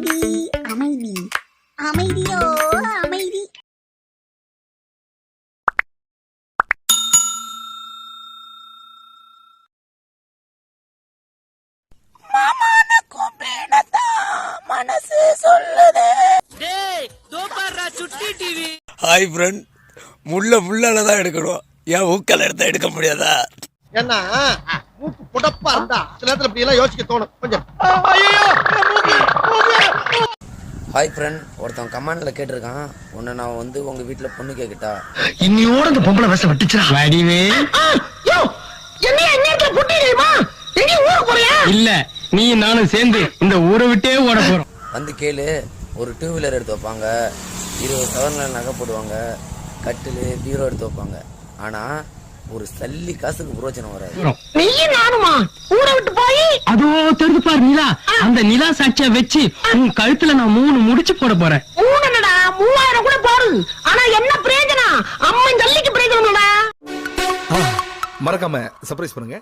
அமைதி அமைதி. அமைதியோ அமைதி. ஹாய் ஃப்ரெண்ட் முள்ள முள்ளால தான் எடுக்கணும். ஏன் ஊக்கல் எடுத்தா எடுக்க முடியாதா? ஏன்னா மூக்கு புடப்பா இருந்தா சில நேரத்துல இப்படி எல்லாம் யோசிக்க தோணும். கொஞ்சம். ஹாய் ஃப்ரெண்ட் ஒருத்தன் கமெண்ட்ல கேட்டிருக்கான். உன்னை நான் வந்து உங்க வீட்ல பொண்ணு கேக்கட்டா இன்னியோட இந்த பொம்பளை வேஷ விட்டுச்சுடா. வடிவே. இல்ல நீ நானும் சேர்ந்து இந்த ஊரை விட்டே ஓட போறோம். வந்து கேளு ஒரு டூ வீலர் எடுத்து வைப்பாங்க. இருபது சவரன்ல நகை போடுவாங்க. கட்டில் பீரோ எடுத்து வைப்பாங்க. ஆனா ஒரு சல்லி காசுக்கு புரோஜனம் வராது. நீயும் நானுமா? ஊரை விட்டு அதோ தெரிஞ்சு பாரு நிலா. அந்த நிலா சாட்சிய வச்சு உன் கழுத்துல நான் மூணு முடிச்சு போட போறேன். ஊனடா மூவாயிரம் கூட போடு. ஆனா என்ன பிரயோஜனம்? அம்மன் ஜல்லிக்கு பிரயோஜனம் மறக்காம சர்ப்ரைஸ் பண்ணுங்க.